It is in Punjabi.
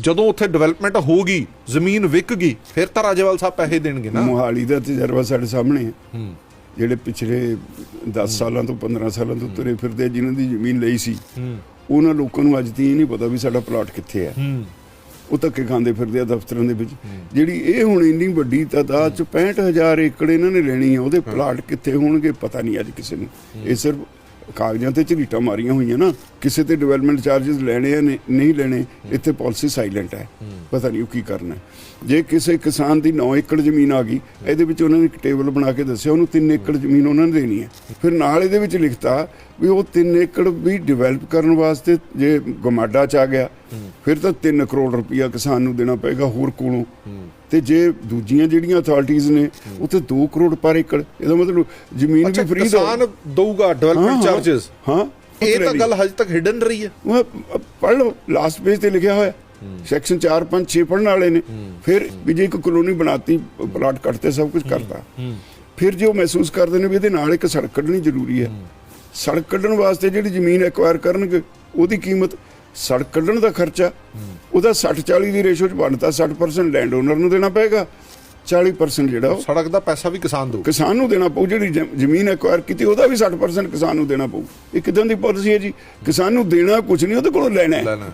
ਜਦੋਂ ਉੱਥੇ ਡਿਵੈਲਪਮੈਂਟ ਹੋਊਗੀ ਜ਼ਮੀਨ ਵਿਕ ਗਈ ਫਿਰ ਤਾਂ ਰਾਜੇਵਾਲ ਸਾਹਿਬ ਪੈਸੇ ਦੇਣਗੇ ਨਾ। ਮੋਹਾਲੀ ਦਾ ਤਜਰਬਾ ਸਾਡੇ ਸਾਹਮਣੇ ਹੈ। ਹੂੰ। ਜਿਹੜੇ ਪਿਛਲੇ 10 ਸਾਲਾਂ ਤੋਂ 15 ਸਾਲਾਂ ਤੋਂ ਤੁਰੇ ਫਿਰਦੇ ਆ, ਜਿਨ੍ਹਾਂ ਦੀ ਜ਼ਮੀਨ ਲਈ ਸੀ ਹੂੰ। ਉਹਨਾਂ ਲੋਕਾਂ ਨੂੰ ਅੱਜ ਤੀ ਇਹ ਨਹੀਂ ਪਤਾ ਵੀ ਸਾਡਾ ਪਲਾਟ ਕਿੱਥੇ ਹੈ। ਉਹ ਧੱਕੇ ਖਾਂਦੇ ਫਿਰਦੇ ਆ ਦਫ਼ਤਰਾਂ ਦੇ ਵਿੱਚ। ਜਿਹੜੀ ਇਹ ਹੁਣ ਇੰਨੀ ਵੱਡੀ ਤਾਦਾਦ ਚ 65000 ਏਕੜ ਇਹਨਾਂ ਨੇ ਲੈਣੀ ਹੈ ਉਹਦੇ ਪਲਾਟ ਕਿੱਥੇ ਹੋਣਗੇ ਪਤਾ ਨਹੀਂ ਅੱਜ ਕਿਸੇ ਨੂੰ। ਇਹ ਸਿਰਫ ਕਾਗਜ਼ਾਂ ਤੇ ਝਰੀਟਾਂ ਮਾਰੀਆਂ ਹੋਈਆਂ ਨਾ ਕਿਸੇ ਤੇ ਡਿਵੈਲਪਮੈਂਟ ਚਾਰजेस ਲੈਣੇ ਆ ਨੇ- ਨਹੀਂ ਲੈਣੇ ਇੱਥੇ ਪਾਲਿਸੀ ਸਾਇਲੈਂਟ ਹੈ। ਪਤਾ ਨਹੀਂ ਉਹ ਕੀ ਕਰਨਾ। ਜੇ ਕਿਸੇ ਕਿਸਾਨ ਦੀ 9 ਏਕੜ ਜ਼ਮੀਨ ਆ ਗਈ ਇਹਦੇ ਵਿੱਚ ਉਹਨਾਂ ਨੇ ਇੱਕ ਟੇਬਲ ਬਣਾ ਕੇ ਦੱਸਿਆ ਉਹਨੂੰ 3 ਏਕੜ ਜ਼ਮੀਨ ਉਹਨਾਂ ਨੇ ਦੇਣੀ ਹੈ। ਫਿਰ ਨਾਲ ਇਹਦੇ ਵਿੱਚ ਲਿਖਤਾ ਵੀ ਉਹ 3 ਏਕੜ ਵੀ ਡਿਵੈਲਪ ਕਰਨ ਵਾਸਤੇ ਜੇ ਗਮਾਡਾ ਚ ਆ ਗਿਆ ਫਿਰ ਤਾਂ 3 ਕਰੋੜ ਰੁਪਇਆ ਕਿਸਾਨ ਨੂੰ ਦੇਣਾ ਪਏਗਾ ਹੋਰ ਕੋਲੋਂ। ਤੇ ਜੇ ਦੂਜੀਆਂ ਜਿਹੜੀਆਂ ਅਥਾਰਟੀਆਂ ਨੇ ਉੱਥੇ 2 ਕਰੋੜ ਪਰ ਏਕੜ ਇਹਦਾ ਮਤਲਬ ਜ਼ਮੀਨ ਵੀ ਫ੍ਰੀ ਕਿਸਾਨ ਦਊਗਾ ਡਿਵੈਲਪਮੈਂਟ ਚਾਰजेस ਹਾਂ ਇਹ ਤਾਂ ਗੱਲ ਹਜੇ ਤੱਕ ਹਿਡਨ ਰਹੀ ਹੈ। ਉਹ ਪੜ੍ਹ ਲਓ ਲਾਸਟ ਪੇਜ ਤੇ ਲਿਖਿਆ ਹੋਇਆ। ਸੈਕਸ਼ਨ 4 5 6 ਪੜਨ ਵਾਲੇ ਨੇ। ਫਿਰ ਵੀ ਜੇ ਇੱਕ ਕਲੋਨੀ ਬਣਾਤੀ ਪਲਾਟ ਕੱਟਤੇ ਸਭ ਕੁਝ ਕਰਤਾ। ਫਿਰ ਜੇ ਉਹ ਮਹਿਸੂਸ ਕਰਦੇ ਨੇ ਵੀ ਇਹਦੇ ਨਾਲ ਇੱਕ ਸੜਕ ਕੱਢਣੀ ਜ਼ਰੂਰੀ ਹੈ। ਸੜਕ ਕੱਢਣ ਵਾਸਤੇ ਜਿਹੜੀ ਜ਼ਮੀਨ ਐਕਵਾਇਰ ਕਰਨਗੇ ਉਹਦੀ ਕੀਮਤ ਸੜਕ ਕੱਢਣ ਦਾ ਖਰਚਾ ਉਹਦਾ 60 40 ਦੀ ਰੇਸ਼ੋ ਚ ਬਣਦਾ 60% ਲੈਂਡ ਓਨਰ ਨੂੰ ਦੇਣਾ ਪਏਗਾ 40% ਜਿਹੜਾ ਸੜਕ ਦਾ ਪੈਸਾ ਵੀ ਕਿਸਾਨ ਦਊ। ਕਿਸਾਨ ਨੂੰ ਦੇਣਾ ਪਊ ਜਿਹੜੀ ਜ਼ਮ- ਜ਼ਮੀਨ ਐਕਵਾਇਰ ਕੀਤੀ ਉਹਦਾ ਵੀ 60% ਕਿਸਾਨ ਨੂੰ ਦੇਣਾ ਪਊ। ਇਹ ਕਿਦਾਂ ਦੀ ਪਾਲਿਸੀ ਹੈ ਜੀ? ਕਿਸਾਨ ਨੂੰ ਦੇਣਾ ਕੁਝ ਨਹੀਂ ਉਹਦੇ ਕੋਲੋਂ ਲੈਣਾ ਹੈ। ਲੈਣਾ